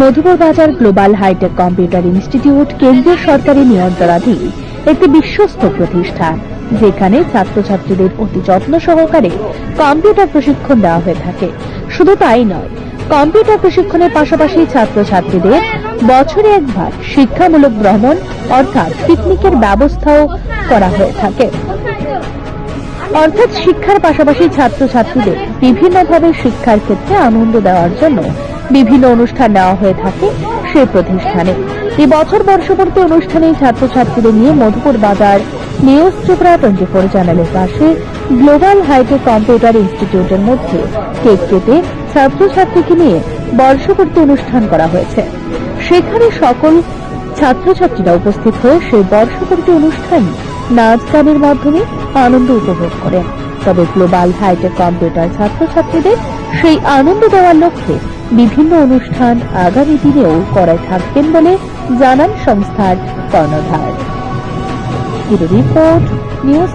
মধুপুর বাজার global hi tech computer institute কেন্দ্রীয় সরকারি নিয়ন্ত্রণাধীন একটি বিশ্বস্ত প্রতিষ্ঠান, যেখানে ছাত্রছাত্রীদের অতি যত্ন সহকারে কম্পিউটার প্রশিক্ষণ দেওয়া হয়ে থাকে। শুধু তাই নয়, কম্পিউটার প্রশিক্ষণের পাশাপাশি ছাত্রছাত্রীদের বছরে একবার শিক্ষামূলক ভ্রমণ, অর্থাৎ পিকনিকের ব্যবস্থাও করা হয়ে থাকে। অর্থাৎ শিক্ষার পাশাপাশি ছাত্রছাত্রীদের বিভিন্নভাবে শিক্ষার ক্ষেত্রে আনন্দ দেওয়ার জন্য বিভিন্ন অনুষ্ঠান নেওয়া হয়ে থাকে সেই প্রতিষ্ঠানে। এই বছর বর্ষপূর্তি অনুষ্ঠানে ছাত্রছাত্রীদের নিয়ে মধুপুর বাজার নিউজ ত্রিপুরা টোয়েন্টি ফোর চ্যানেলের পাশে গ্লোবাল হাইটেক কম্পিউটার ইনস্টিটিউটের মধ্যে কেক কেটে ছাত্রছাত্রীকে নিয়ে বর্ষপূর্তি অনুষ্ঠান করা হয়েছে। সেখানে সকল ছাত্রছাত্রীরা উপস্থিত হয়ে সেই বর্ষপূর্তি অনুষ্ঠানে নাচ গানের মাধ্যমে আনন্দ উপভোগ করেন। তবে গ্লোবাল হাইটেক কম্পিউটার ছাত্রছাত্রীদের সেই আনন্দ দেওয়ার লক্ষ্যে বিভিন্ন অনুষ্ঠান আগামী দিনেও করায় থাকবেন বলে জানান সংস্থার কর্ণধার। Report, news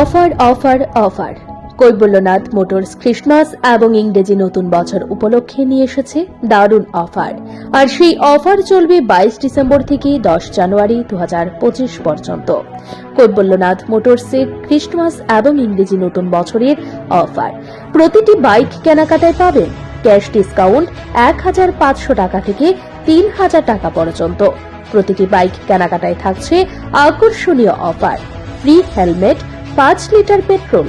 offer offer offer. Kaibalyanath motors Christmas এবং ইংরেজি নতুন বছর উপলক্ষে নিয়ে এসেছে দারুণ অফার। আর সেই অফার চলবে বাইশ ডিসেম্বর থেকে দশ জানুয়ারি দু হাজার পঁচিশ পর্যন্ত। কৈবল্যনাথ মোটরসে ক্রিসমাস এবং ইংরেজি নতুন বছরের অফার। প্রতিটি বাইক কেনাকাটায় পাবেন ক্যাশ ডিসকাউন্ট এক হাজার পাঁচশো টাকা থেকে তিন হাজার টাকা পর্যন্ত। প্রতিটি বাইক কেনাকাটায় থাকছে আকর্ষণীয় অফার। ফ্রি হেলমেট, পাঁচ litre petrol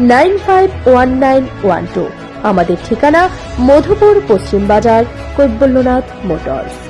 nine five one nine one two. আমাদের ঠিকানা মধুপুর পশ্চিম বাজার কৈবল্যনাথ মোটরস।